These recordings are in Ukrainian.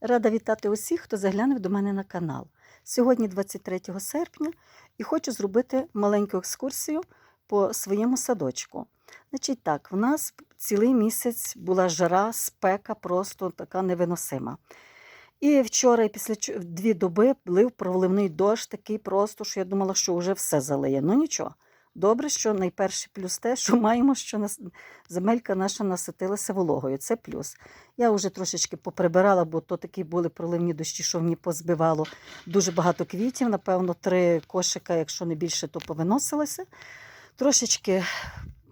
Рада вітати усіх, хто заглянув до мене на канал. Сьогодні 23 серпня і хочу зробити маленьку екскурсію по своєму садочку. Значить так, в нас цілий місяць була жара, спека, просто така невиносима. І вчора, після дві доби лив проливний дощ, такий просто, що я думала, що вже все залиє. Ну нічого. Добре, що найперший плюс те, що маємо, що нас... земелька наша наситилася вологою. Це плюс. Я вже трошечки поприбирала, бо то такі були проливні дощі, що мені позбивало дуже багато квітів. Напевно, три кошика, якщо не більше, то повиносилося. Трошечки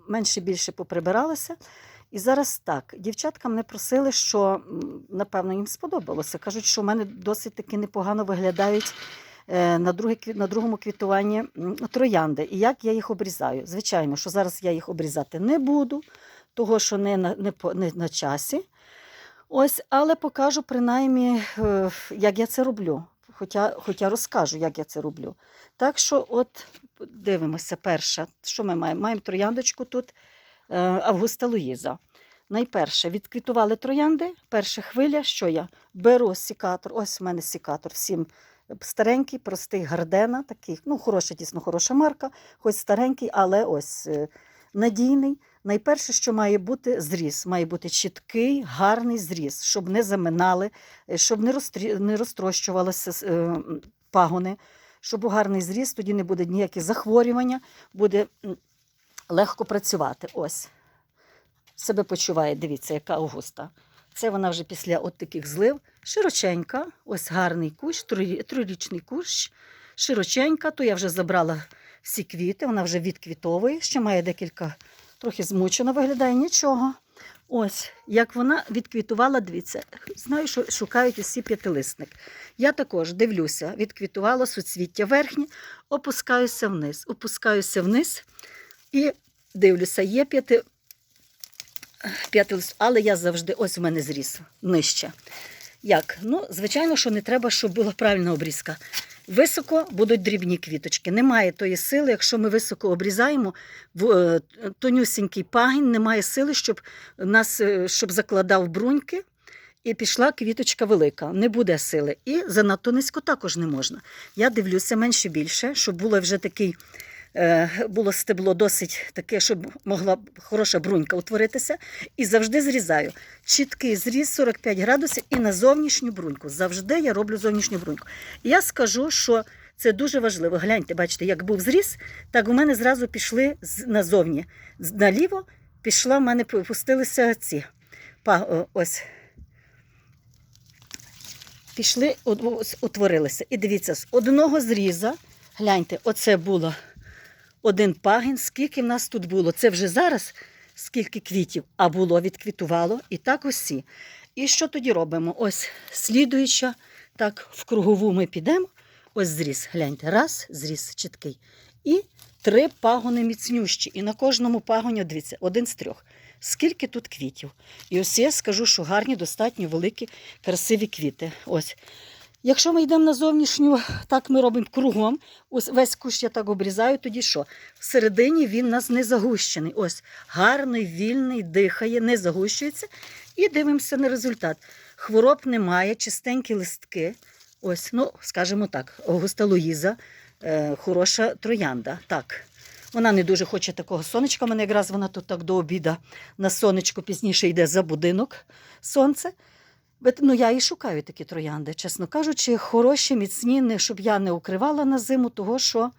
менше більше поприбиралася. І зараз так, дівчатка мене просили, що напевно їм сподобалося. Кажуть, що в мене досить таки непогано виглядають на, друге, на другому квітуванні троянди. І як я їх обрізаю? Звичайно, що зараз я їх обрізати не буду, того що не на, не, не на часі. Ось, але покажу принаймні, е, як я це роблю. Хоча, хоча розкажу, як я це роблю. Так що, от дивимося, перша, що ми маємо? Маємо трояндочку тут е, Августа Луїза. Найперше, відквітували троянди. Перша хвиля, що я беру сікатор. Ось в мене сікатор. Всім старенький, простий гардена, такий, ну, хороша, дійсно хороша марка, хоч старенький, але ось е, надійний. Найперше, що має бути зріз, має бути чіткий, гарний зріз, щоб не заминали, е, щоб не, розтрі... не розтрощувалися е, пагони, щоб був гарний зріз, тоді не буде ніяких захворювання, буде легко працювати. Ось. Себе почуває, дивіться, яка Августа. Це вона вже після от таких злив. Широченька, ось гарний кущ, трирічний кущ, широченька, то я вже забрала всі квіти, вона вже відквітовує, ще має декілька, трохи змучена виглядає, нічого. Ось, як вона відквітувала, дивіться, знаю, що шукають усі п'ятилисник. Я також дивлюся, відквітувала суцвіття верхнє, опускаюся вниз, опускаюся вниз і дивлюся, є п'яти, п'ятилист, але я завжди, ось у мене зріс нижче. Як? Ну, звичайно, що не треба, щоб була правильна обрізка. Високо будуть дрібні квіточки. Немає тої сили, якщо ми високо обрізаємо, в е, тонюсінький пагін, немає сили, щоб нас е, щоб закладав бруньки. І пішла квіточка велика, не буде сили. І занадто низько також не можна. Я дивлюся менше більше, щоб було вже такий, було стебло досить таке, щоб могла хороша брунька утворитися. І завжди зрізаю. Чіткий зріз 45 градусів і на зовнішню бруньку. Завжди я роблю зовнішню бруньку. І я скажу, що це дуже важливо. Гляньте, бачите, як був зріз, так у мене зразу пішли назовні. Наліво пішла, в мене пустилися ці. Ось. Пішли, утворилися. І дивіться, з одного зріза, гляньте, оце було один пагін, скільки в нас тут було. Це вже зараз скільки квітів, а було, відквітувало. І так усі. І що тоді робимо? Ось слідуюча, так, в кругову ми підемо. Ось зріз, гляньте, раз, зріз чіткий. І три пагони міцнющі. І на кожному пагоні, дивіться, один з трьох. Скільки тут квітів? І ось я скажу, що гарні, достатньо великі, красиві квіти. Ось. Якщо ми йдемо на зовнішню, так ми робимо кругом. Ось весь кущ я так обрізаю, тоді що? Всередині він у нас не загущений. Ось гарний, вільний, дихає, не загущується. І дивимося на результат. Хвороб немає, чистенькі листки. Ось, ну, скажімо так, Августа Луїза, е, хороша троянда. Так. Вона не дуже хоче такого сонечка. У мене якраз вона тут так до обіда на сонечко пізніше йде за будинок сонце. Ну, я і шукаю такі троянди, чесно кажучи, хороші, міцні, не, щоб я не укривала на зиму, того що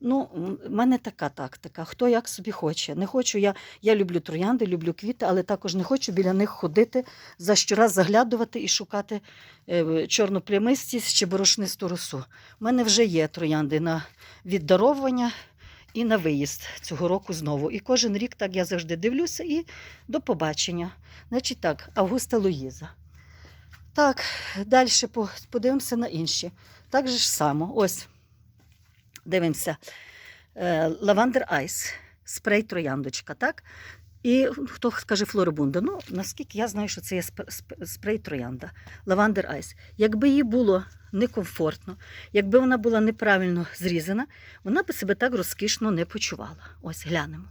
ну, в мене така тактика. Хто як собі хоче. Не хочу я, я люблю троянди, люблю квіти, але також не хочу біля них ходити, за щораз заглядувати і шукати е, чорну плямистість чи борошнисту росу. У мене вже є троянди на віддаровування і на виїзд цього року знову. І кожен рік так я завжди дивлюся і до побачення. Значить так, Августа Луїза. Так, далі подивимося на інші. Так же ж само. Ось. Дивимося. Лавандер Айс. Спрей трояндочка, так? І хто скаже флорибунда? Ну, наскільки я знаю, що це є сп- сп- спрей троянда. Лавандер Айс. Якби їй було некомфортно, якби вона була неправильно зрізана, вона би себе так розкішно не почувала. Ось глянемо.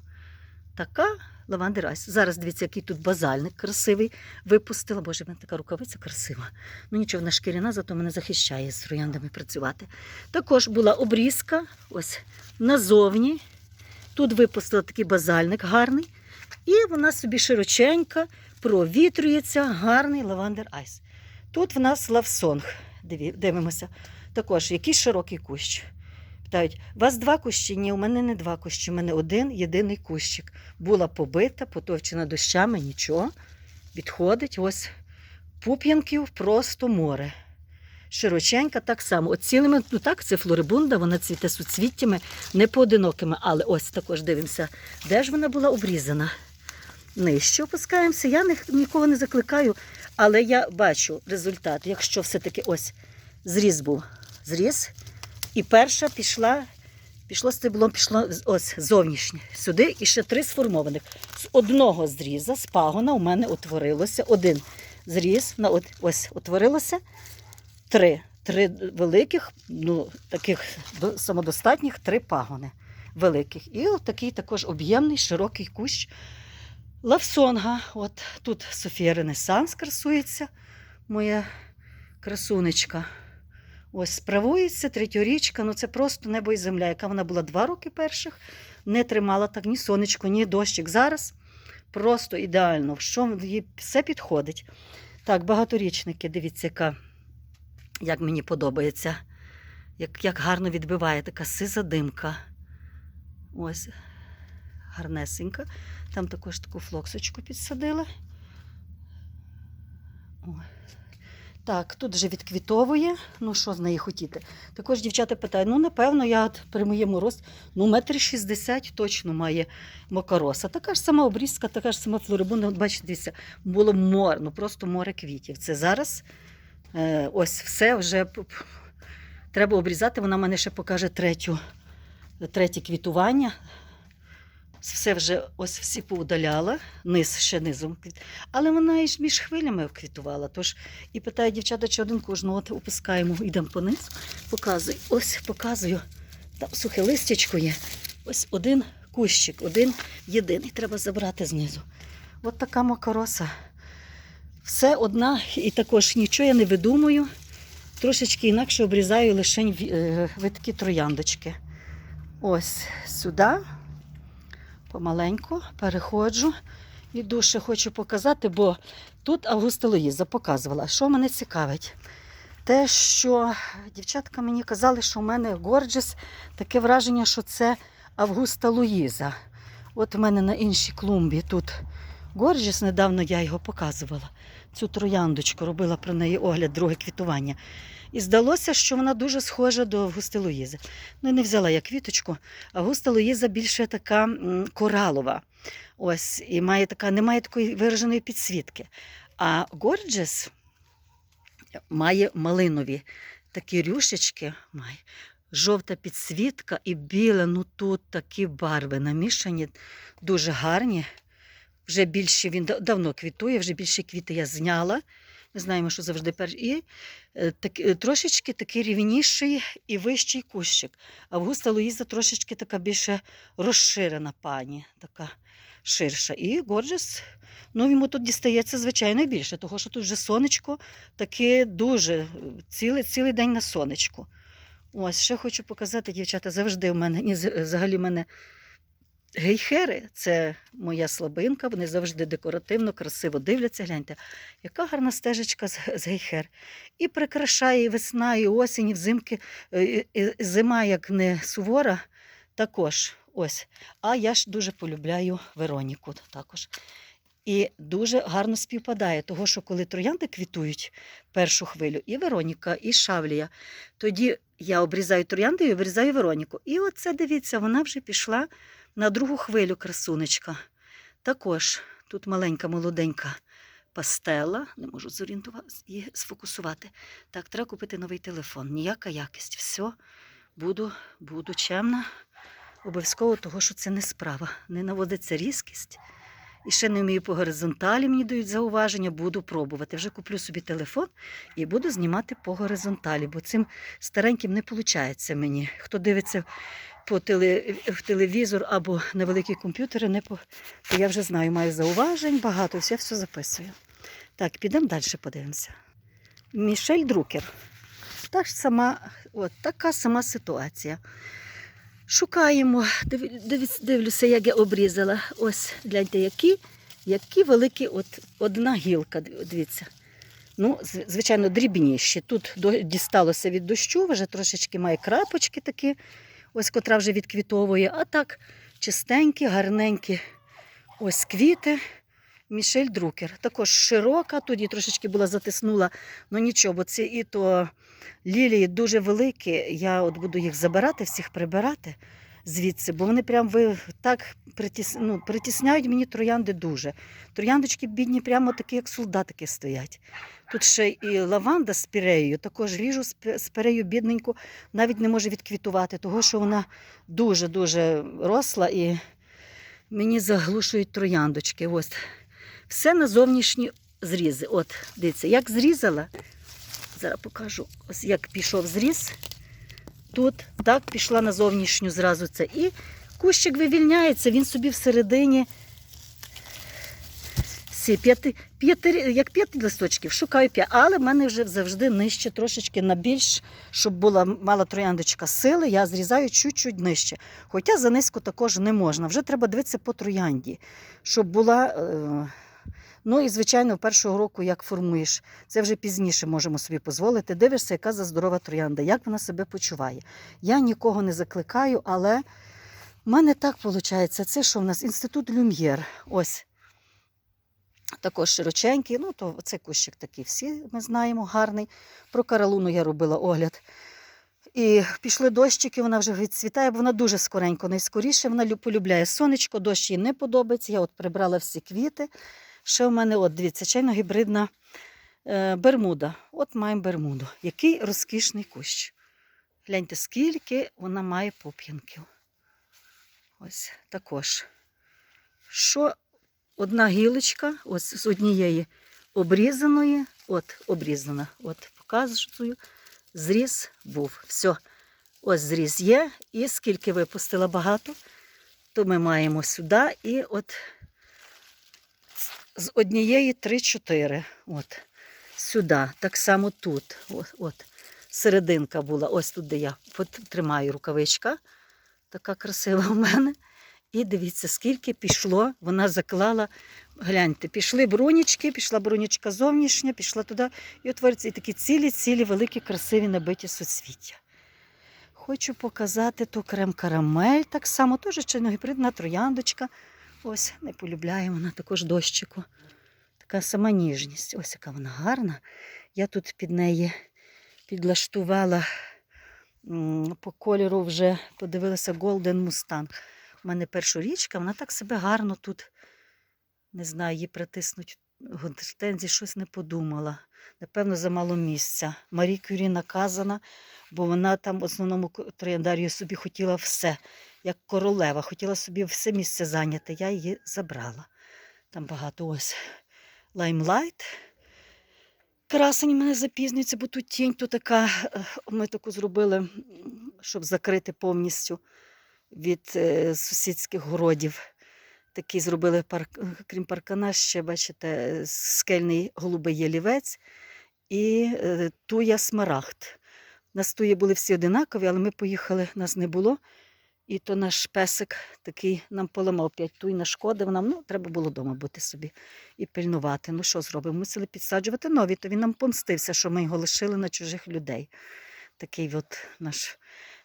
Така лавандер айс. Зараз дивіться, який тут базальник красивий. Випустила. Боже, в мене така рукавиця красива. Ну нічого, вона шкіряна, зато мене захищає з трояндами працювати. Також була обрізка, ось назовні. Тут випустила такий базальник гарний. І вона собі широченька, провітрюється, гарний лавандер айс. Тут в нас лавсонг. Дивимося. Також який широкий кущ. Питають, у вас два кущі? Ні, у мене не два кущі, у мене один єдиний кущик. Була побита, потовчена дощами, нічого. Відходить ось пуп'янків просто море. Широченька так само. От цілими, ну так, це флорибунда, вона цвіте суцвіттями, не поодинокими, але ось також дивимося, де ж вона була обрізана. Нижче опускаємося. Я ні- нікого не закликаю, але я бачу результат. Якщо все-таки ось зріз був, зріз, і перша пішла, пішло стеблом, пішло ось зовнішнє сюди, і ще три сформованих. З одного зріза, з пагона у мене утворилося один зріз, на от, ось утворилося три. Три великих, ну, таких самодостатніх, три пагони великих. І от також об'ємний, широкий кущ лавсонга. От тут Софія Ренесанс красується, моя красунечка. Ось справується третьорічка, ну це просто небо і земля, яка вона була два роки перших, не тримала так ні сонечко, ні дощик. Зараз просто ідеально, в що їй все підходить. Так, багаторічники, дивіться, яка, як мені подобається, як, як гарно відбиває така сиза димка. Ось, гарнесенька. Там також таку флоксочку підсадила. Ой. Так, тут вже відквітовує. Ну, що з неї хотіти? Також дівчата питають: ну, напевно, я от при моєму рості, ну, метр шістдесят точно має мокороса. Така ж сама обрізка, така ж сама флорибунда. От бачите, дивіться, було море, ну просто море квітів. Це зараз е, ось все вже треба обрізати. Вона мене ще покаже третю, третє квітування. Все вже ось всі поудаляла, низ ще низом. Але вона і між хвилями квітувала. Тож і питає дівчата, чи один кожного от опускаємо, йдемо по низу, показуй. Ось показую. Там сухе листячко є. Ось один кущик, один єдиний. Треба забрати знизу. От така макороса. Все одна, і також нічого я не видумую. Трошечки інакше обрізаю лише е, витки трояндочки. Ось сюди помаленьку переходжу. Іду ще хочу показати, бо тут Августа Луїза показувала. Що мене цікавить? Те, що дівчатка мені казали, що в мене Горджес, таке враження, що це Августа Луїза. От в мене на іншій клумбі тут Горджес, недавно я його показувала. Цю трояндочку робила про неї огляд, друге квітування. І здалося, що вона дуже схожа до Августи Луїзи. Ну не взяла я квіточку. Августа Луїза більше така коралова. Ось, і має така, не має такої вираженої підсвітки. А Горджес має малинові такі рюшечки, має жовта підсвітка і біла, ну тут такі барви намішані, дуже гарні. Вже більше він давно квітує, вже більше квіти я зняла. Ми знаємо, що завжди перші. І е, так, е, трошечки такий рівніший і вищий кущик. Августа Луїза трошечки така більше розширена пані, така ширша. І Горджес, ну йому тут дістається звичайно більше, тому що тут вже сонечко таке дуже е, цілий, цілий день на сонечку. Ось, ще хочу показати, дівчата, завжди в мене, взагалі в мене гейхери це моя слабинка, вони завжди декоративно, красиво дивляться. Гляньте, яка гарна стежечка з, гейхер. І прикрашає і весна, і осінь, і взимки, е, і- зима, як не сувора, також. Ось. А я ж дуже полюбляю Вероніку також. І дуже гарно співпадає, того, що коли троянди квітують першу хвилю, і Вероніка, і Шавлія, тоді я обрізаю троянди і обрізаю Вероніку. І оце, дивіться, вона вже пішла на другу хвилю красунечка. Також тут маленька, молоденька пастела, не можу зорієнтуватися і сфокусувати. Так, треба купити новий телефон. Ніяка якість. Все, буду, буду чемна. Обов'язково того, що це не справа. Не наводиться різкість. І ще не вмію по горизонталі, мені дають зауваження, буду пробувати. Вже куплю собі телефон і буду знімати по горизонталі, бо цим стареньким не виходить мені. Хто дивиться по теле, в телевізор або на великі комп'ютери, не по... то я вже знаю, маю зауважень багато, я все записую. Так, підемо далі подивимося. Мішель Друкер. Та ж сама, от така сама ситуація. Шукаємо, дивлюся, як я обрізала. Ось, гляньте, які, які великі, от одна гілка, дивіться. Ну, звичайно, дрібніші. Тут дісталося від дощу, вже трошечки має крапочки такі, ось котра вже відквітовує. А так, чистенькі, гарненькі ось квіти. Мішель Друкер. Також широка, тоді трошечки була затиснула, ну нічого, бо ці і то лілії дуже великі. Я от буду їх забирати, всіх прибирати звідси, бо вони прям ви так притіс, ну, притісняють мені троянди дуже. Трояндочки бідні, прямо такі, як солдатики стоять. Тут ще і лаванда з піреєю, також ріжу з пірею бідненьку, навіть не може відквітувати, того що вона дуже-дуже росла і мені заглушують трояндочки. Ось. Все на зовнішні зрізи. От, дивіться, як зрізала, зараз покажу, ось як пішов зріз. Тут так пішла на зовнішню зразу це. І кущик вивільняється, він собі всередині. Всі п'яти, п'яти, як п'ять листочків, шукаю п'ять, але в мене вже завжди нижче, трошечки на більш, щоб була мала трояндочка сили, я зрізаю чуть-чуть нижче. Хоча занизько також не можна. Вже треба дивитися по троянді, щоб була. Е, Ну і, звичайно, першого року як формуєш, це вже пізніше можемо собі дозволити. Дивишся, яка за здорова троянда, як вона себе почуває. Я нікого не закликаю, але в мене так виходить. Це що в нас інститут Люм'єр. Ось. Також широченький, ну то це кущик такий всі ми знаємо, гарний. Про каралуну я робила огляд. І пішли дощики, вона вже відцвітає, бо вона дуже скоренько, найскоріше вона полюбляє сонечко, дощ їй не подобається. Я от прибрала всі квіти. Ще в мене, от дивіться, чайно-гібридна е, бермуда. От маємо бермуду. Який розкішний кущ. Гляньте, скільки вона має поп'янків. Ось також. Що одна гілочка, ось з однієї обрізаної, от обрізана, от показую, зріз був. Все. Ось зріз є. І скільки випустила багато, то ми маємо сюди. І от з однієї 3-4. От. Сюди. Так само тут. От, от. Серединка була. Ось тут, де я тримаю рукавичка. Така красива у мене. І дивіться, скільки пішло, вона заклала. Гляньте, пішли бронічки, пішла бронічка зовнішня, пішла туди і утворюються і такі цілі-цілі, великі, красиві набиті суцвіття. Хочу показати ту крем-карамель, так само, теж чиногібридна трояндочка. Ось, не полюбляє вона також дощику. Така сама ніжність. Ось яка вона гарна. Я тут під неї підлаштувала по кольору вже подивилася Golden Mustang. У мене першорічка, вона так себе гарно тут, не знаю, її притиснуть в щось не подумала. Напевно, замало місця. Марі Кюрі наказана, бо вона там в основному трояндарію собі хотіла все, як королева, хотіла собі все місце зайняти. Я її забрала. Там багато ось лаймлайт. Красень мене запізнюється, бо тут тінь, то така. е, Ми таку зробили, щоб закрити повністю від е, сусідських городів. Такий зробили парк, крім паркана, ще, бачите, е, скельний голубий ялівець і е, туя смарагд. Нас туї були всі одинакові, але ми поїхали, нас не було. І то наш песик такий нам поламав п'ять туй, нашкодив нам. Ну, треба було вдома бути собі і пильнувати. Ну що зробимо? Мусили підсаджувати нові, то він нам помстився, що ми його лишили на чужих людей. Такий от наш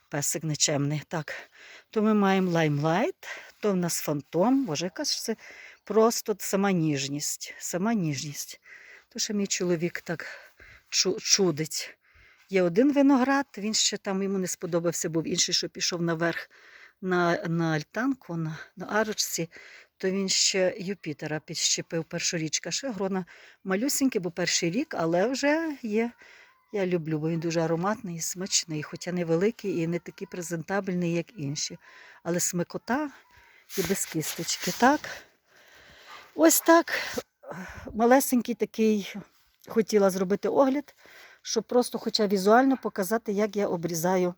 песик нечемний. Так, то ми маємо лаймлайт, то в нас фантом. Боже, яка ж це просто сама ніжність. Сама ніжність. То що мій чоловік так чудить. Є один виноград, він ще там йому не сподобався, був інший, що пішов наверх на, на альтанку, на, на арочці, то він ще Юпітера підщепив першорічка. Ще грона малюсеньке, бо перший рік, але вже є. Я люблю, бо він дуже ароматний і смачний, хоча невеликий і не такий презентабельний, як інші. Але смикота і без кісточки, так? Ось так малесенький такий хотіла зробити огляд, щоб просто хоча візуально показати, як я обрізаю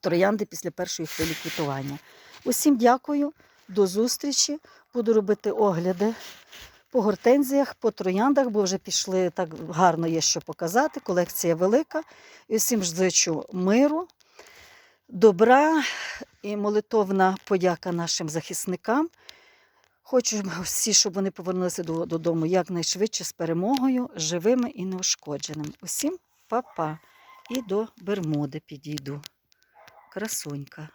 троянди після першої хвилі квітування. Усім дякую, до зустрічі. Буду робити огляди по гортензіях, по трояндах, бо вже пішли так гарно є що показати. Колекція велика. І всім зичу миру, добра і молитовна подяка нашим захисникам. Хочу всі, щоб вони повернулися додому якнайшвидше з перемогою, живими і неушкодженими. Усім па-па. І до Бермуди підійду. Красунька.